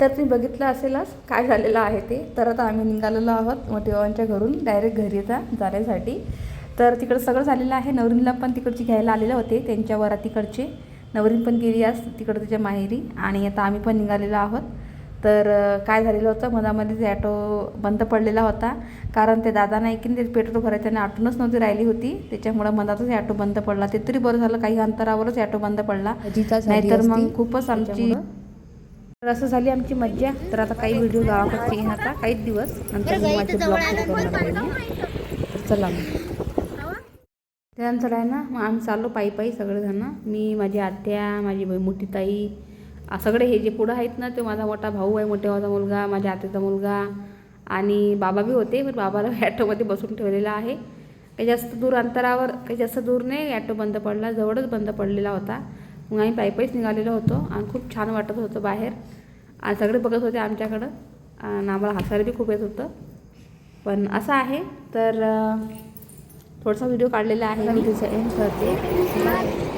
तर तुम्ही बघितलं असेलच काय झालेलं आहे ते. तर आता आम्ही निघालेलो आहोत मोठेबाबांच्या घरून डायरेक्ट घरी जा जाण्यासाठी. तर तिकडं सगळं झालेलं आहे. नवरीनला पण तिकडची घ्यायला आलेले होते त्यांच्या वरा तिकडचे नवरीन पण गेली आज तिकडं तिच्या माहेरी. आणि आता आम्ही पण निघालेलो आहोत. तर काय झालेलं होतं मधामध्येच ॲटो बंद पडलेला होता. कारण ते दादा नाही की ते पेट्रोल भरायचं आणि आटूनच नव्हती राहिली होती. त्याच्यामुळं मधातच ॲटो बंद पडला. ते तरी बरं झालं काही अंतरावरच ॲटो बंद पडला. नाहीतर मग खूपच आमची तर असं झाली आमची मज्जा. तर आता काही व्हिडिओ गावाकडचे येईन आता काहीच दिवस. नंतर मी माझे ब्लॉग करणार आहे चला त्यानंतर आहे ना मग आम्ही चाललो पायी पायी सगळेजणं. मी माझी आत्या माझी बाई मोठी ताई सगळे हे जे पुढं आहेत ना ते माझा मोठा भाऊ आहे मोठ्या भावाचा मुलगा माझ्या आत्याचा मुलगा आणि बाबा बी होते पण बाबाला ॲटोमध्ये बसून ठेवलेला आहे. काही जास्त दूर अंतरावर काही जास्त दूर नाही ॲटो बंद पडला जवळच बंद पडलेला होता. मग आम्ही पायपाईच पायीच निघालेलो होतो आणि खूप छान वाटत होतं बाहेर. आणि सगळे बघत होते आमच्याकडं. आणि आम्हाला हसायला बी खूप येत होतं. पण असं आहे तर थोडासा व्हिडिओ काढलेला आहे मी. तिचा एंड करते.